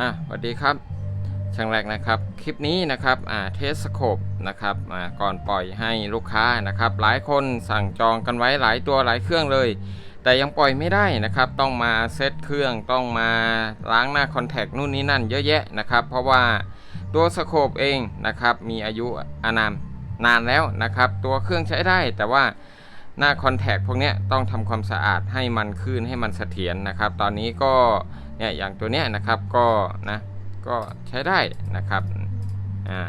อะสวัสดีครับช่างแรกนะครับคลิปนี้นะครับอ่าเทสโคปนะครับอ่าก่อนปล่อยให้ลูกค้านะครับ หลายคนสั่งจองกันไว้หลายตัวหลายเครื่องเลย แต่ยังปล่อยไม่ได้นะครับ ต้องมาเซตเครื่องต้องมาล้างหน้าคอนแทคนู่นนี่นั่นเยอะแยะนะครับ เพราะว่าตัวสโคปเองนะครับมีอายุอานามนานแล้วนะครับ ตัวเครื่องใช้ได้แต่ว่าหน้าคอนแทคพวกนี้ต้องทำความสะอาดให้มันขึ้นให้มันเสถียรนะครับ ตอนนี้ก็ เนี่ยอย่างตัวเนี้ยนะครับก็นะก็ใช้ได้นะครับอ่า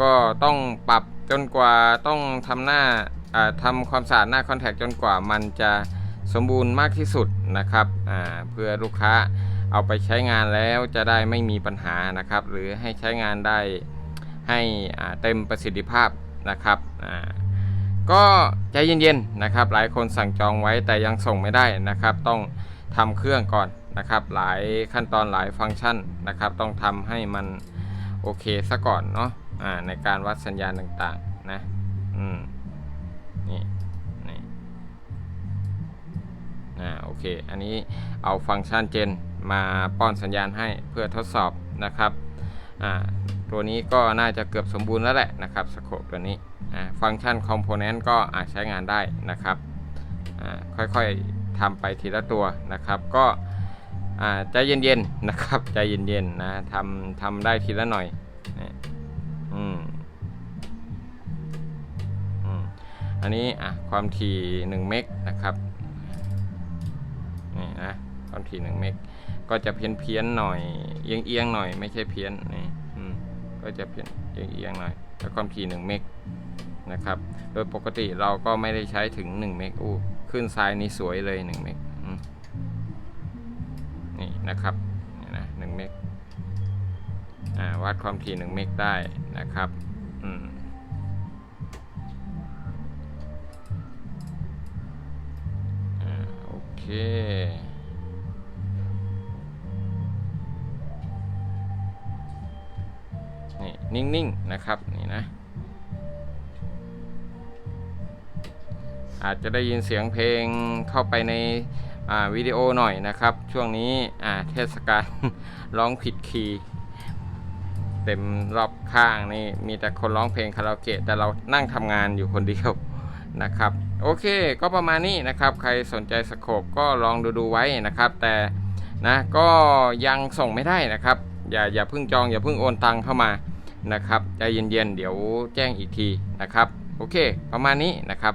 ก็ต้องปรับจนกว่าต้องทำหน้าอ่าทำความสะอาดหน้าคอนแทคจนกว่ามันจะสมบูรณ์มากที่สุดนะครับอ่าเพื่อลูกค้าเอาไปใช้งานแล้วจะได้ไม่มีปัญหานะครับ หรือให้ใช้งานได้ให้อ่าเต็มประสิทธิภาพนะครับอ่าก็ใจเย็นๆนะครับ หลายคนสั่งจองไว้แต่ยังส่งไม่ได้นะครับ ต้องทำเครื่องก่อน นะครับ หลายขั้นตอนหลายฟังก์ชันนะครับ ต้องทำให้มันโอเคซะก่อนเนาะอ่าในการวัดสัญญาณต่างๆนะอืมนี่นี่อ่าโอเค อันนี้เอาฟังก์ชันเจนมาป้อนสัญญาณให้เพื่อทดสอบนะครับอ่าตัวนี้ก็น่าจะเกือบสมบูรณ์แล้วแหละนะครับสโคปตัวนี้ฟังก์ชันคอมโพเนนต์ก็อาจใช้งานได้นะครับอ่าค่อยๆทำไปทีละตัวนะครับ ก็ อ่าใจเย็นๆนะครับใจเย็นๆนะทำทำได้ทีละหน่อยอืมอืมอันนี้อะความถี่1เมกนะครับนี่นะความถี่1เมกก็จะเพี้ยนเพี้ยนๆหน่อยเอียงเอียงๆหน่อยไม่ใช่เพี้ยนนี่อืมก็จะเพี้ยนเอียงเอียงๆหน่อยแล้วความถี่1เมกนะครับ โดยปกติเราก็ไม่ได้ใช้ถึง1เมกอู้ขึ้นทรายนี่สวยเลย1เมกอืม นี่นะครับนี่นะ1เมกอ่าวัดความถี่1เมกได้นะครับอืมโอเคนี่นิ่งๆนะครับนี่นะอาจจะได้ยินเสียงเพลงเข้าไปใน วิดีโอหน่อยนะครับ ช่วงนี้เทศกาลร้องผิดคีย์เต็มรอบข้างนี่มีแต่คนร้องเพลงคาราโอเกะแต่เรานั่งทำงานอยู่คนเดียวนะครับ โอเคก็ประมาณนี้นะครับ ใครสนใจสโคปก็ลองดูดูไว้นะครับ แต่นะก็ยังส่งไม่ได้นะครับ อย่าอย่าเพิ่งจองอย่าเพิ่งโอนตังเข้ามานะครับใจเย็นๆเดี๋ยวแจ้งอีกทีนะครับ โอเค ประมาณนี้นะครับ